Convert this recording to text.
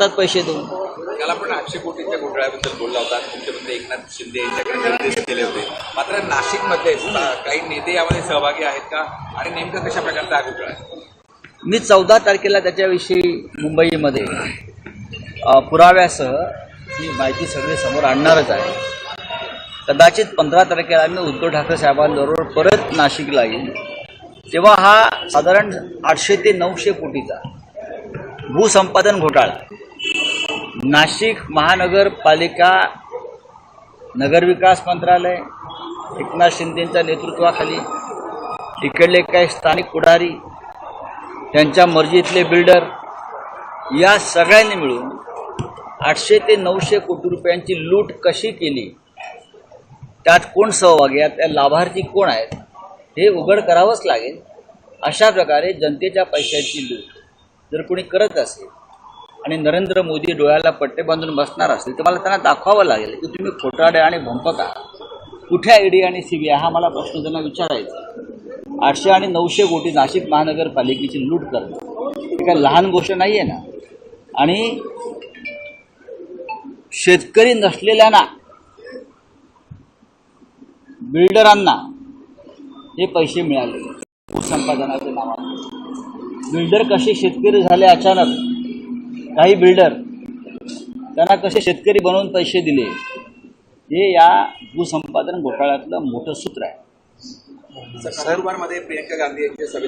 टाकतात पैसे देऊन. काल आपण आठशे कोटीच्या घोटाळ्याबद्दल बोलला होता. मुख्यमंत्री एकनाथ शिंदे यांच्याकडे निर्देश केले होते. मात्र नाशिकमध्ये काही नेते यामध्ये सहभागी आहेत का? आणि नेमकं कशा प्रकारचा हा घोटाळा आहे? मी चौदा तारखेला त्याच्याविषयी मुंबईमध्ये पुराव्यासह ही माहिती सगळी समोर आणणारच आहे. कदाचित पंधरा तारखेला मी उद्धव ठाकरे साहेबांबरोबर परत नाशिकला येईल तेव्हा हा साधारण आठशे ते नऊशे कोटीचा भूसंपादन घोटाळा. नाशिक महानगरपालिका नगरविकास मंत्रालय एकनाथ शिंदेंच्या नेतृत्वाखाली इकडले काही स्थानिक पुढारी त्यांच्या मर्जीतले बिल्डर या सगळ्यांनी मिळून आठशे ते नऊशे कोटी रुपयांची लूट कशी केली? त्यात कोण सहभागी आहेत त्या लाभार्थी कोण आहेत? हे उघड करावंच लागेल. अशा प्रकारे जनतेच्या पैशाची लूट जर कोणी करत असेल आणि नरेंद्र मोदी डोळ्याला पट्टे बांधून बसणार असतील तर मला त्यांना दाखवावं लागेल की तुम्ही खोटाडे आणि भंपक आहात. कुठे डी आणि सी बी आय? हा मला प्रश्न त्यांना विचारायचा आठशे आणि नऊशे कोटी नाशिक महानगरपालिकेची लूट करणं. ही काय लहान गोष्ट नाही आहे ना? आणि शेतकरी नसलेल्यांना बिल्डरांना हे पैसे मिळाले. भूसंपादनाच्या नावाने बिल्डर कसे शेतकरी झाले अचानक? काही बिल्डर त्यांना कसे शेतकरी बनवून पैसे दिले हे या भूसंपादन घोटाळ्यातलं मोठं सूत्र आहे. नंदुरबारमध्ये प्रियंका गांधी यांच्या सभेत